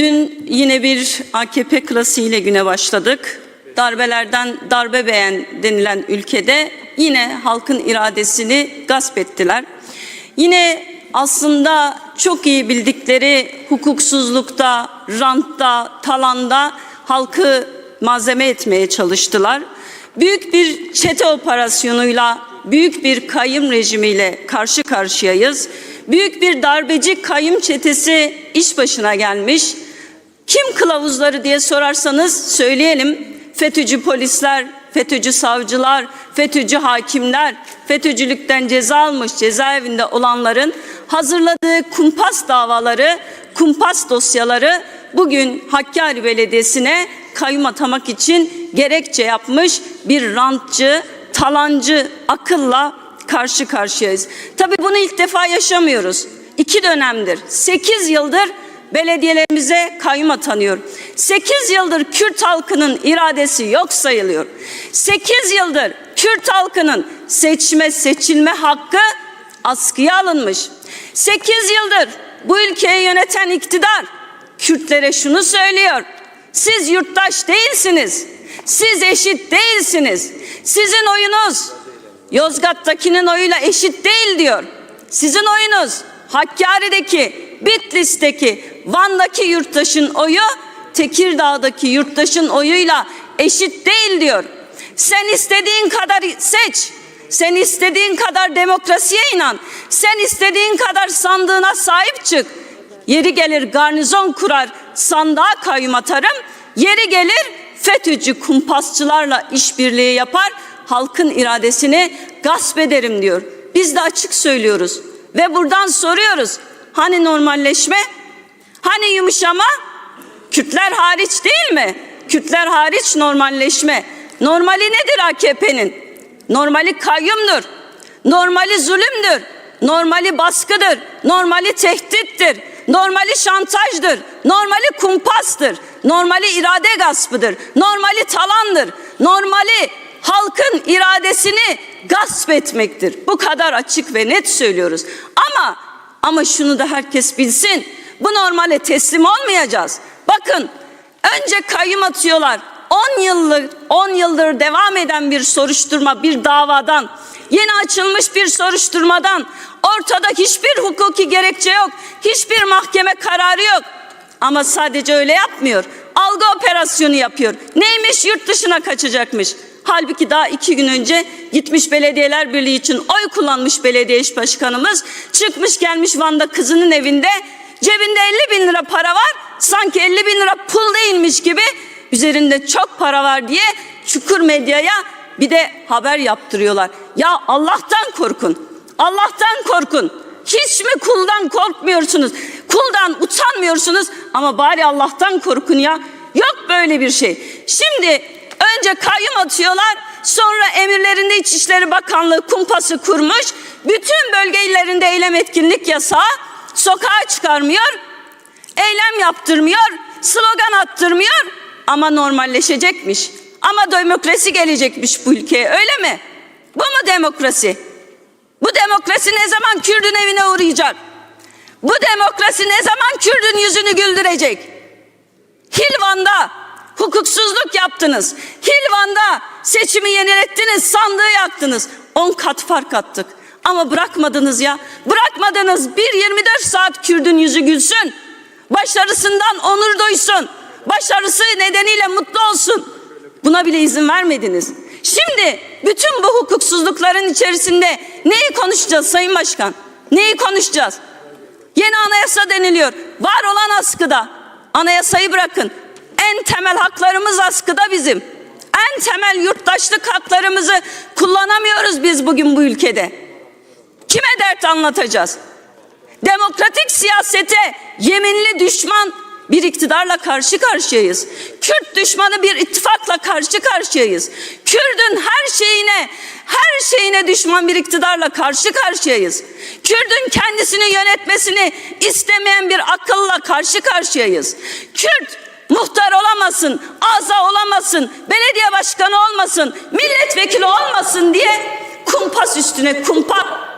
Dün yine bir AKP klasiğiyle güne başladık. Darbelerden darbe beğen denilen ülkede yine halkın iradesini gasp ettiler. Yine aslında çok iyi bildikleri hukuksuzlukta, rantta, talanda halkı malzeme etmeye çalıştılar. Büyük bir çete operasyonuyla, büyük bir kayım rejimiyle karşı karşıyayız. Büyük bir darbeci kayım çetesi iş başına gelmiş. Kim kılavuzları diye sorarsanız söyleyelim. FETÖ'cü polisler, FETÖ'cü savcılar, FETÖ'cü hakimler, FETÖ'cülükten ceza almış cezaevinde olanların hazırladığı kumpas davaları, kumpas dosyaları bugün Hakkari Belediyesi'ne kayyum atamak için gerekçe yapmış bir rantçı, talancı akılla karşı karşıyayız. Tabii bunu ilk defa yaşamıyoruz. İki dönemdir, sekiz yıldır belediyelerimize kayyum atanıyor. 8 yıldır Kürt halkının iradesi yok sayılıyor. 8 yıldır Kürt halkının seçme seçilme hakkı askıya alınmış. 8 yıldır bu ülkeyi yöneten iktidar Kürtlere şunu söylüyor. Siz yurttaş değilsiniz. Siz eşit değilsiniz. Sizin oyunuz Yozgat'takinin oyuyla eşit değil diyor. Sizin oyunuz Hakkari'deki, Bitlis'teki, Van'daki yurttaşın oyu Tekirdağ'daki yurttaşın oyuyla eşit değil diyor. Sen istediğin kadar seç. Sen istediğin kadar demokrasiye inan. Sen istediğin kadar sandığına sahip çık. Yeri gelir garnizon kurar, sandığa kayyum atarım. Yeri gelir FETÖ'cü kumpasçılarla işbirliği yapar, halkın iradesini gasp ederim diyor. Biz de açık söylüyoruz ve buradan soruyoruz. Hani normalleşme? Hani yumuşama? Kürtler hariç değil mi? Kürtler hariç normalleşme. Normali nedir AKP'nin? Normali kayyumdur. Normali zulümdür. Normali baskıdır. Normali tehdittir. Normali şantajdır. Normali kumpastır. Normali irade gaspıdır. Normali talandır. Normali halkın iradesini gasp etmektir. Bu kadar açık ve net söylüyoruz. Ama ama şunu da herkes bilsin. Bu normale teslim olmayacağız. Bakın önce kayyum atıyorlar. 10 yıllık 10 yıldır devam eden bir soruşturma, bir davadan, yeni açılmış bir soruşturmadan ortada hiçbir hukuki gerekçe yok. Hiçbir mahkeme kararı yok. Ama sadece öyle yapmıyor. Algı operasyonu yapıyor. Neymiş yurt dışına kaçacakmış. Halbuki daha iki gün önce gitmiş belediyeler birliği için oy kullanmış belediye iş başkanımız. Çıkmış gelmiş Van'da kızının evinde cebinde 50 bin lira para var. Sanki 50 bin lira pul değilmiş gibi üzerinde çok para var diye çukur medyaya bir de haber yaptırıyorlar. Ya Allah'tan korkun. Allah'tan korkun. Hiç mi kuldan korkmuyorsunuz? Kuldan utanmıyorsunuz ama bari Allah'tan korkun ya. Yok böyle bir şey. Şimdi önce kayyum atıyorlar. Sonra emirlerinde İçişleri Bakanlığı kumpası kurmuş. Bütün bölgelerinde eylem etkinlik yasağı sokağa çıkarmıyor. Eylem yaptırmıyor. Slogan attırmıyor. Ama normalleşecekmiş. Ama demokrasi gelecekmiş bu ülkeye öyle mi? Bu mu demokrasi? Bu demokrasi ne zaman Kürdün evine uğrayacak? Bu demokrasi ne zaman Kürdün yüzünü güldürecek? Hilvan'da hukuksuzluk yaptınız. Hilvan'da seçimi yenilettiniz, sandığı yaktınız. 10 kat fark attık. Ama bırakmadınız ya. Bırakmadınız. Bir 24 saat Kürdün yüzü gülsün. Başarısından onur duysun. Başarısı nedeniyle mutlu olsun. Buna bile izin vermediniz. Şimdi bütün bu hukuksuzlukların içerisinde neyi konuşacağız Sayın Başkan? Neyi konuşacağız? Yeni anayasa deniliyor. Var olan askıda. Anayasayı bırakın. En temel haklarımız askıda bizim. En temel yurttaşlık haklarımızı kullanamıyoruz biz bugün bu ülkede. Kime dert anlatacağız? Demokratik siyasete yeminli düşman bir iktidarla karşı karşıyayız. Kürt düşmanı bir ittifakla karşı karşıyayız. Kürdün her şeyine, her şeyine düşman bir iktidarla karşı karşıyayız. Kürdün kendisini yönetmesini istemeyen bir akılla karşı karşıyayız. Kürt muhtar olamasın, aza olamasın, belediye başkanı olmasın, milletvekili olmasın diye kumpas üstüne kumpas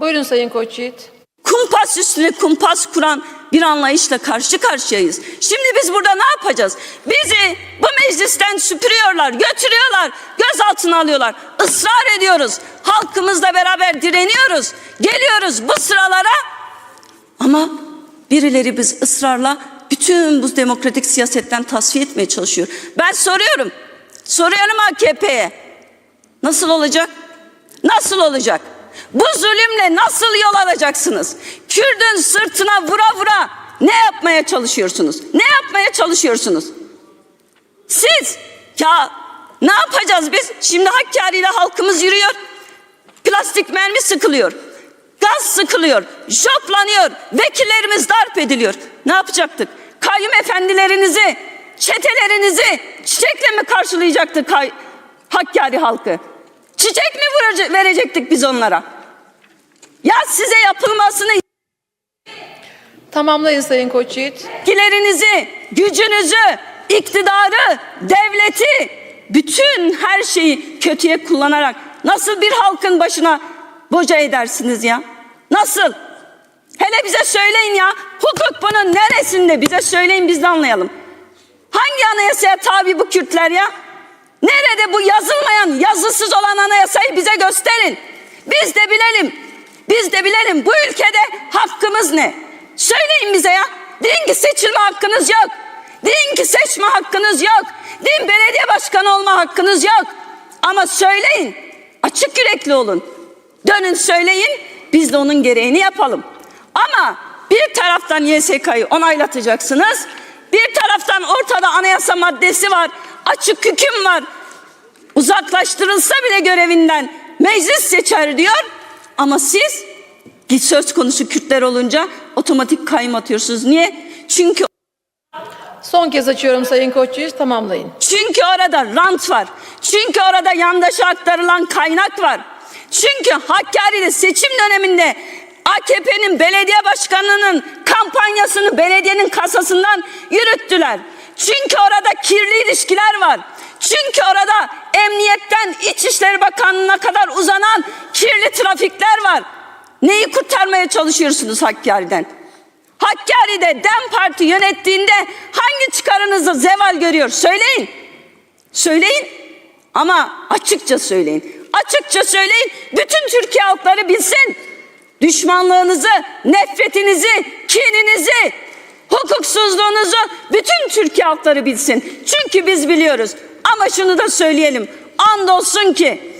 Buyurun Sayın Koçyiğit. kumpas üstüne kumpas kuran bir anlayışla karşı karşıyayız. Şimdi biz burada ne yapacağız? Bizi bu meclisten süpürüyorlar, götürüyorlar, gözaltına alıyorlar. Israr ediyoruz. Halkımızla beraber direniyoruz. Geliyoruz bu sıralara ama birileri biz ısrarla bütün bu demokratik siyasetten tasfiye etmeye çalışıyor. Ben soruyorum. Soruyorum AKP'ye. Nasıl olacak? Nasıl olacak? Bu zulümle nasıl yol alacaksınız? Kürdün sırtına vura vura ne yapmaya çalışıyorsunuz? Ne yapmaya çalışıyorsunuz? Siz ya ne yapacağız biz? Şimdi Hakkari ile halkımız yürüyor. Plastik mermi sıkılıyor. Gaz sıkılıyor. Joplanıyor. Vekillerimiz darp ediliyor. Ne yapacaktık? Kayyum efendilerinizi, çetelerinizi çiçekle mi karşılayacaktı Hakkari halkı? Çiçek mi vuracak- verecektik biz onlara? Ya size yapılmasını Tamamlayın Sayın Koçyiğit. etkilerinizi, gücünüzü, iktidarı, devleti, bütün her şeyi kötüye kullanarak nasıl bir halkın başına boca edersiniz ya? Nasıl? Hele bize söyleyin ya. Hukuk bunun neresinde? Bize söyleyin biz de anlayalım. Hangi anayasaya tabi bu Kürtler ya? Nerede bu yazılmayan, yazısız olan anayasayı bize gösterin. Biz de bilelim. Biz de bilelim bu ülkede hakkımız ne? Söyleyin bize ya. Deyin ki seçilme hakkınız yok. Deyin ki seçme hakkınız yok. Deyin belediye başkanı olma hakkınız yok. Ama söyleyin. Açık yürekli olun. Dönün söyleyin. Biz de onun gereğini yapalım. Ama bir taraftan YSK'yı onaylatacaksınız. Bir taraftan ortada anayasa maddesi var. Açık hüküm var. Uzaklaştırılsa bile görevinden meclis seçer diyor. Ama siz söz konusu Kürtler olunca otomatik kayyum atıyorsunuz. Niye? Çünkü Son kez açıyorum Sayın Koçyiğit. Tamamlayın. çünkü orada rant var. Çünkü orada yandaşa aktarılan kaynak var. Çünkü Hakkari'de seçim döneminde AKP'nin belediye başkanının kampanyasını belediyenin kasasından yürüttüler. Çünkü orada kirli ilişkiler var. Çünkü orada emniyetten İçişleri Bakanlığı'na kadar uzanan kirli trafikler var. Neyi kurtarmaya çalışıyorsunuz Hakkari'den? Hakkari'de DEM Parti yönettiğinde hangi çıkarınızı zeval görüyor? Söyleyin. Söyleyin. Ama açıkça söyleyin. Açıkça söyleyin. Bütün Türkiye halkları bilsin. Düşmanlığınızı, nefretinizi, kininizi, hukuksuzluğunuzu bütün Türkiye halkları bilsin. Çünkü biz biliyoruz. Ama şunu da söyleyelim. Andolsun ki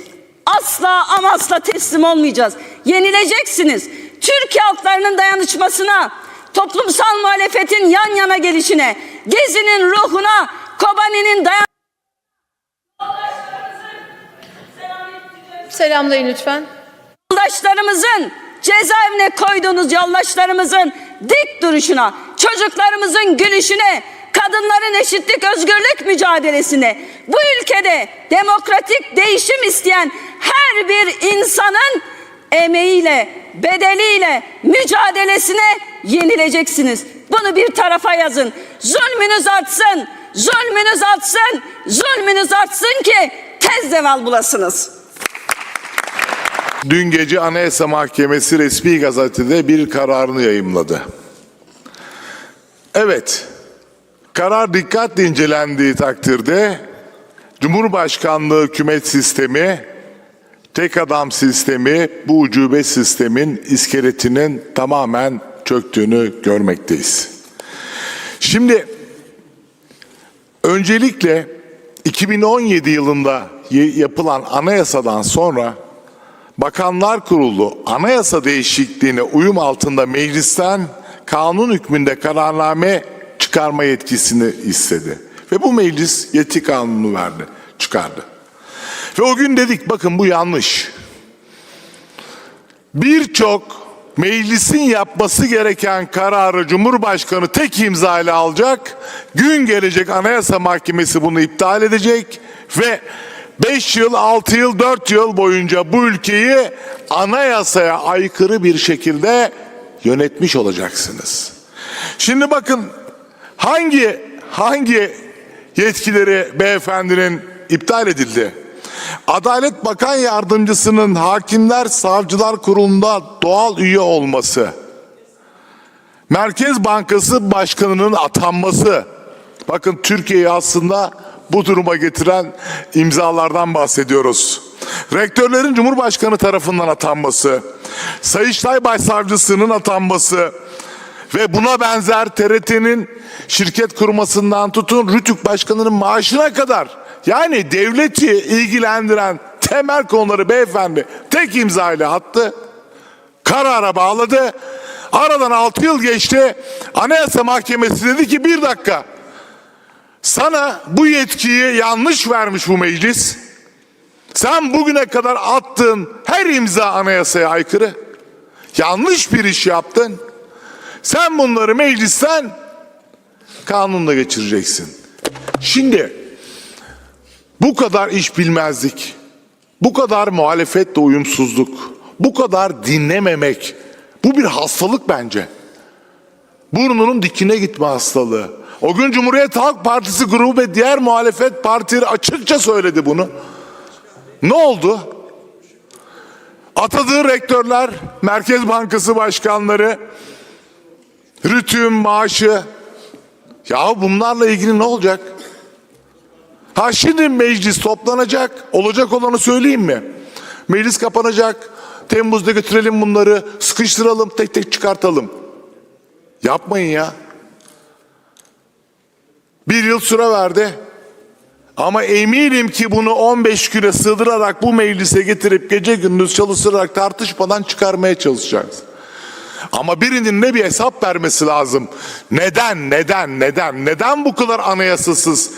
asla ama asla teslim olmayacağız. Yenileceksiniz. Türkiye halklarının dayanışmasına, toplumsal muhalefetin yan yana gelişine, Gezi'nin ruhuna, Kobani'nin dayan Selamlayın lütfen. yoldaşlarımızın cezaevine koyduğunuz yoldaşlarımızın dik duruşuna, çocuklarımızın gülüşüne, kadınların eşitlik özgürlük mücadelesine, bu ülkede demokratik değişim isteyen her bir insanın emeğiyle, bedeliyle, mücadelesine yenileceksiniz. Bunu bir tarafa yazın. Zulmünüz artsın, zulmünüz artsın, zulmünüz artsın ki tez zeval bulasınız. Dün gece Anayasa Mahkemesi resmi gazetede bir kararını yayımladı. Evet, karar dikkatle incelendiği takdirde Cumhurbaşkanlığı hükümet sistemi, tek adam sistemi, bu ucube sistemin iskeletinin tamamen çöktüğünü görmekteyiz. Şimdi öncelikle 2017 yılında yapılan anayasadan sonra Bakanlar Kurulu anayasa değişikliğine uyum altında meclisten kanun hükmünde kararname çıkarma yetkisini istedi. Ve bu meclis yetki kanunu verdi, çıkardı. Ve o gün dedik bakın bu yanlış. Birçok meclisin yapması gereken kararı Cumhurbaşkanı tek imza ile alacak. Gün gelecek Anayasa Mahkemesi bunu iptal edecek ve 5 yıl, 6 yıl, 4 yıl boyunca bu ülkeyi anayasaya aykırı bir şekilde yönetmiş olacaksınız. Şimdi bakın hangi hangi yetkileri beyefendinin iptal edildi? Adalet Bakan Yardımcısının Hakimler Savcılar Kurulu'nda doğal üye olması Merkez Bankası Başkanı'nın atanması. Bakın Türkiye'yi aslında bu duruma getiren imzalardan bahsediyoruz. Rektörlerin Cumhurbaşkanı tarafından atanması, Sayıştay Başsavcısının atanması ve buna benzer TRT'nin şirket kurmasından tutun Rütük Başkanı'nın maaşına kadar yani devleti ilgilendiren temel konuları beyefendi tek imzayla attı karara bağladı. Aradan 6 yıl geçti. Anayasa Mahkemesi dedi ki bir dakika. Sana bu yetkiyi yanlış vermiş bu meclis. Sen bugüne kadar attığın her imza anayasaya aykırı. Yanlış bir iş yaptın. Sen bunları meclisten kanunla geçireceksin. Şimdi bu kadar iş bilmezlik, bu kadar muhalefetle uyumsuzluk, bu kadar dinlememek bu bir hastalık bence. Burnunun dikine gitme hastalığı. O gün Cumhuriyet Halk Partisi grubu ve diğer muhalefet partileri açıkça söyledi bunu. Ne oldu? Atadığı rektörler, Merkez Bankası başkanları, rütüm maaşı. Ya bunlarla ilgili ne olacak? Ha şimdi meclis toplanacak. Olacak olanı söyleyeyim mi? Meclis kapanacak. Temmuz'da götürelim bunları. Sıkıştıralım. Tek tek çıkartalım. Yapmayın ya. Bir yıl süre verdi. Ama eminim ki bunu 15 güne sığdırarak bu meclise getirip gece gündüz çalıştırarak tartışmadan çıkarmaya çalışacağız. Ama birinin ne bir hesap vermesi lazım. Neden, neden, neden, neden bu kadar anayasasız,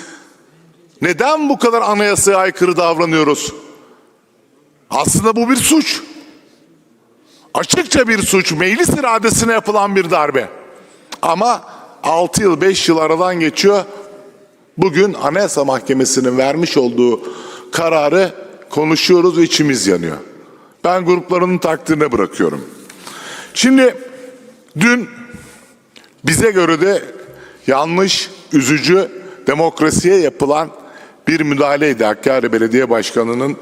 neden bu kadar anayasaya aykırı davranıyoruz? Aslında bu bir suç. Açıkça bir suç. Meclis iradesine yapılan bir darbe. Ama 6 yıl 5 yıl aradan geçiyor. Bugün Anayasa Mahkemesi'nin vermiş olduğu kararı konuşuyoruz ve içimiz yanıyor. Ben gruplarının takdirine bırakıyorum. Şimdi dün bize göre de yanlış, üzücü demokrasiye yapılan bir müdahaleydi Hakkari Belediye Başkanı'nın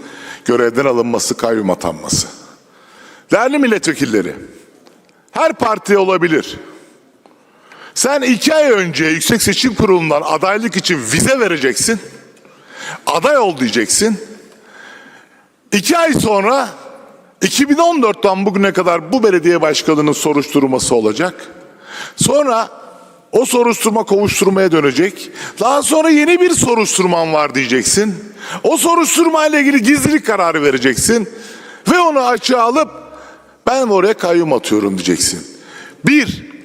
görevden alınması, kayyum atanması. Değerli milletvekilleri, her parti olabilir. Sen iki ay önce Yüksek Seçim Kurulu'ndan adaylık için vize vereceksin. Aday ol diyeceksin. İki ay sonra 2014'ten bugüne kadar bu belediye başkanının soruşturması olacak. Sonra o soruşturma kovuşturmaya dönecek. Daha sonra yeni bir soruşturman var diyeceksin. O soruşturma ile ilgili gizlilik kararı vereceksin. Ve onu açığa alıp ben oraya kayyum atıyorum diyeceksin. Bir,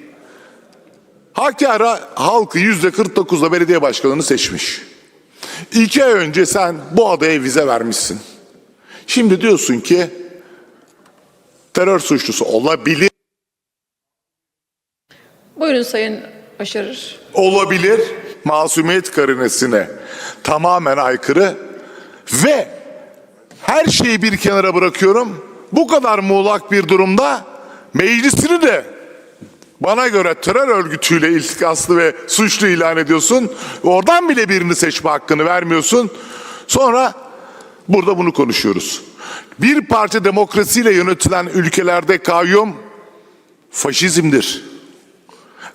Hakkari halkı yüzde 49'la belediye başkanını seçmiş. İki ay önce sen bu adaya vize vermişsin. Şimdi diyorsun ki terör suçlusu olabilir, Buyurun Sayın Başarır. olabilir masumiyet karinesine tamamen aykırı ve her şeyi bir kenara bırakıyorum. Bu kadar muğlak bir durumda meclisini de bana göre terör örgütüyle iltikaslı ve suçlu ilan ediyorsun. Oradan bile birini seçme hakkını vermiyorsun. Sonra burada bunu konuşuyoruz. Bir parça demokrasiyle yönetilen ülkelerde kayyum faşizmdir.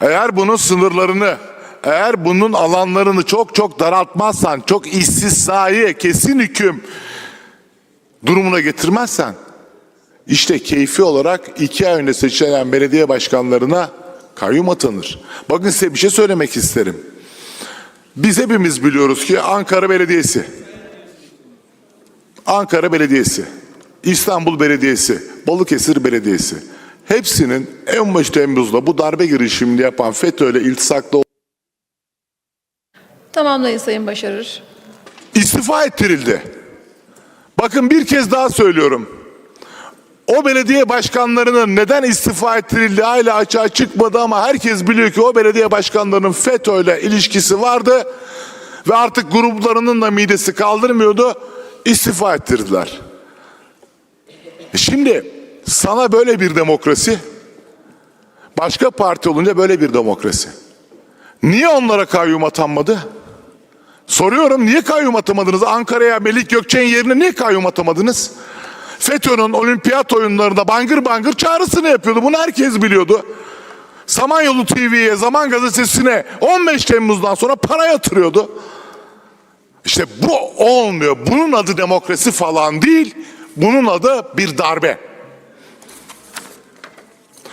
Eğer bunun sınırlarını, eğer bunun alanlarını çok çok daraltmazsan, çok istisnai, kesin hüküm durumuna getirmezsen, işte keyfi olarak iki ay önce seçilen belediye başkanlarına kayyum atanır. Bakın size bir şey söylemek isterim. Biz hepimiz biliyoruz ki Ankara Belediyesi, Ankara Belediyesi, İstanbul Belediyesi, Balıkesir Belediyesi hepsinin en baş Temmuz'da bu darbe girişimini yapan FETÖ'yle iltisaklı Tamamlayın Sayın Başarır. istifa ettirildi. Bakın bir kez daha söylüyorum. O belediye başkanlarının neden istifa ettirildiği hala açığa çıkmadı ama herkes biliyor ki o belediye başkanlarının FETÖ'yle ilişkisi vardı ve artık gruplarının da midesi kaldırmıyordu. istifa ettirdiler. E Şimdi sana böyle bir demokrasi, başka parti olunca böyle bir demokrasi. Niye onlara kayyum atanmadı? Soruyorum niye kayyum atamadınız? Ankara'ya Melik Gökçek'in yerine niye kayyum atamadınız? FETÖ'nün olimpiyat oyunlarında bangır bangır çağrısını yapıyordu. Bunu herkes biliyordu. Samanyolu TV'ye, Zaman Gazetesi'ne 15 Temmuz'dan sonra para yatırıyordu. İşte bu olmuyor. Bunun adı demokrasi falan değil. Bunun adı bir darbe.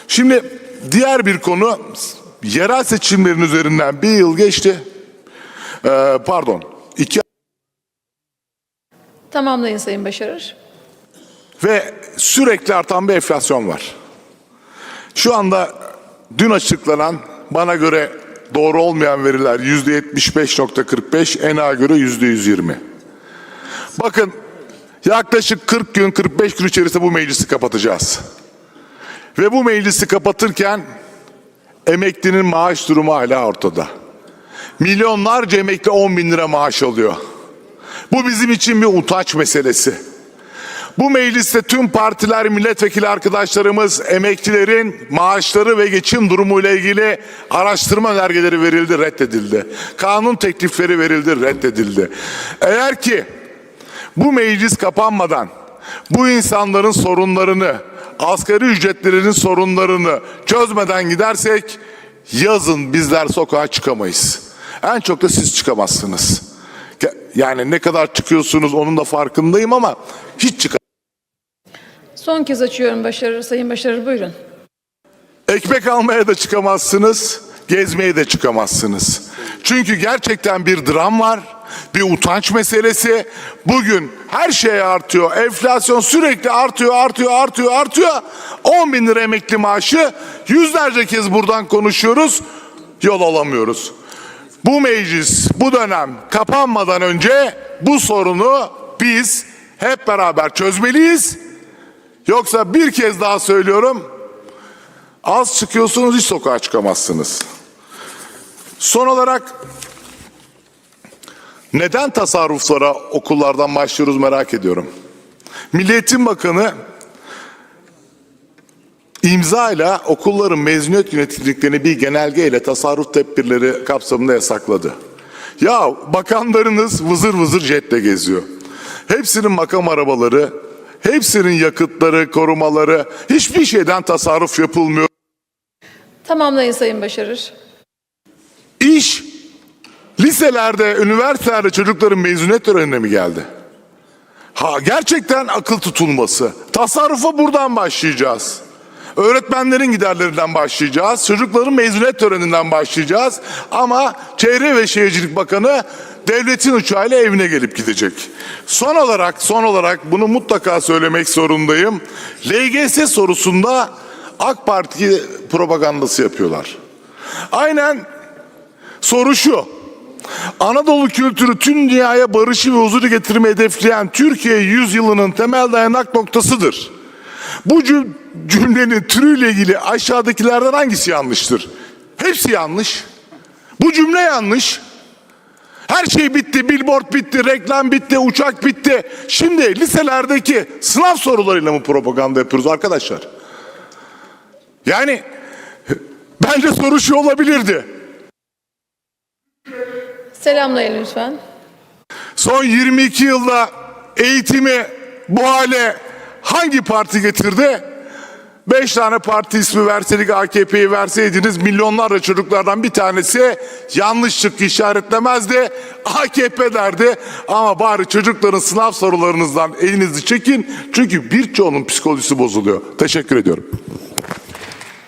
Şimdi diğer bir konu yerel seçimlerin üzerinden bir yıl geçti. Ee, pardon iki Tamamlayın Sayın Başarır. Ve sürekli artan bir enflasyon var. Şu anda dün açıklanan bana göre doğru olmayan veriler yüzde 75.45, ENA göre yüzde 120. Bakın yaklaşık 40 gün 45 gün içerisinde bu meclisi kapatacağız. Ve bu meclisi kapatırken emeklinin maaş durumu hala ortada. Milyonlarca emekli 10 bin lira maaş alıyor. Bu bizim için bir utanç meselesi. Bu mecliste tüm partiler, milletvekili arkadaşlarımız emeklilerin maaşları ve geçim durumuyla ilgili araştırma önergeleri verildi, reddedildi. Kanun teklifleri verildi, reddedildi. Eğer ki bu meclis kapanmadan bu insanların sorunlarını, asgari ücretlerinin sorunlarını çözmeden gidersek yazın bizler sokağa çıkamayız. En çok da siz çıkamazsınız. Yani ne kadar çıkıyorsunuz onun da farkındayım ama hiç çık Son kez açıyorum Başarır. Sayın Başarır buyurun. Ekmek almaya da çıkamazsınız, gezmeye de çıkamazsınız. Çünkü gerçekten bir dram var, bir utanç meselesi. Bugün her şey artıyor, enflasyon sürekli artıyor, artıyor, artıyor, artıyor. 10 bin lira emekli maaşı yüzlerce kez buradan konuşuyoruz, yol alamıyoruz. Bu meclis, bu dönem kapanmadan önce bu sorunu biz hep beraber çözmeliyiz. Yoksa bir kez daha söylüyorum, Az çıkıyorsunuz hiç sokağa çıkamazsınız. Son olarak neden tasarruflara okullardan başlıyoruz merak ediyorum. Milli Bakanı imzayla okulların mezuniyet yöneticiliklerini bir genelgeyle tasarruf tedbirleri kapsamında yasakladı. Ya bakanlarınız vızır vızır jetle geziyor. Hepsinin makam arabaları, hepsinin yakıtları, korumaları, hiçbir şeyden tasarruf yapılmıyor. Tamamlayın Sayın Başarır. İş liselerde, üniversitelerde çocukların mezuniyet törenine mi geldi? Ha gerçekten akıl tutulması. Tasarrufa buradan başlayacağız. Öğretmenlerin giderlerinden başlayacağız. Çocukların mezuniyet töreninden başlayacağız. Ama Çevre ve Şehircilik Bakanı devletin uçağıyla evine gelip gidecek. Son olarak, son olarak bunu mutlaka söylemek zorundayım. LGS sorusunda AK Parti propagandası yapıyorlar. Aynen Soru şu. Anadolu kültürü tüm dünyaya barışı ve huzuru getirmeyi hedefleyen Türkiye yüzyılının temel dayanak noktasıdır. Bu cüm- cümlenin türüyle ilgili aşağıdakilerden hangisi yanlıştır? Hepsi yanlış. Bu cümle yanlış. Her şey bitti, billboard bitti, reklam bitti, uçak bitti. Şimdi liselerdeki sınav sorularıyla mı propaganda yapıyoruz arkadaşlar? Yani bence soru şu olabilirdi. Selamlayın lütfen. Son 22 yılda eğitimi bu hale hangi parti getirdi? Beş tane parti ismi verseydik AKP'yi verseydiniz milyonlarca çocuklardan bir tanesi yanlışlık işaretlemezdi. AKP derdi ama bari çocukların sınav sorularınızdan elinizi çekin. Çünkü birçoğunun psikolojisi bozuluyor. Teşekkür ediyorum.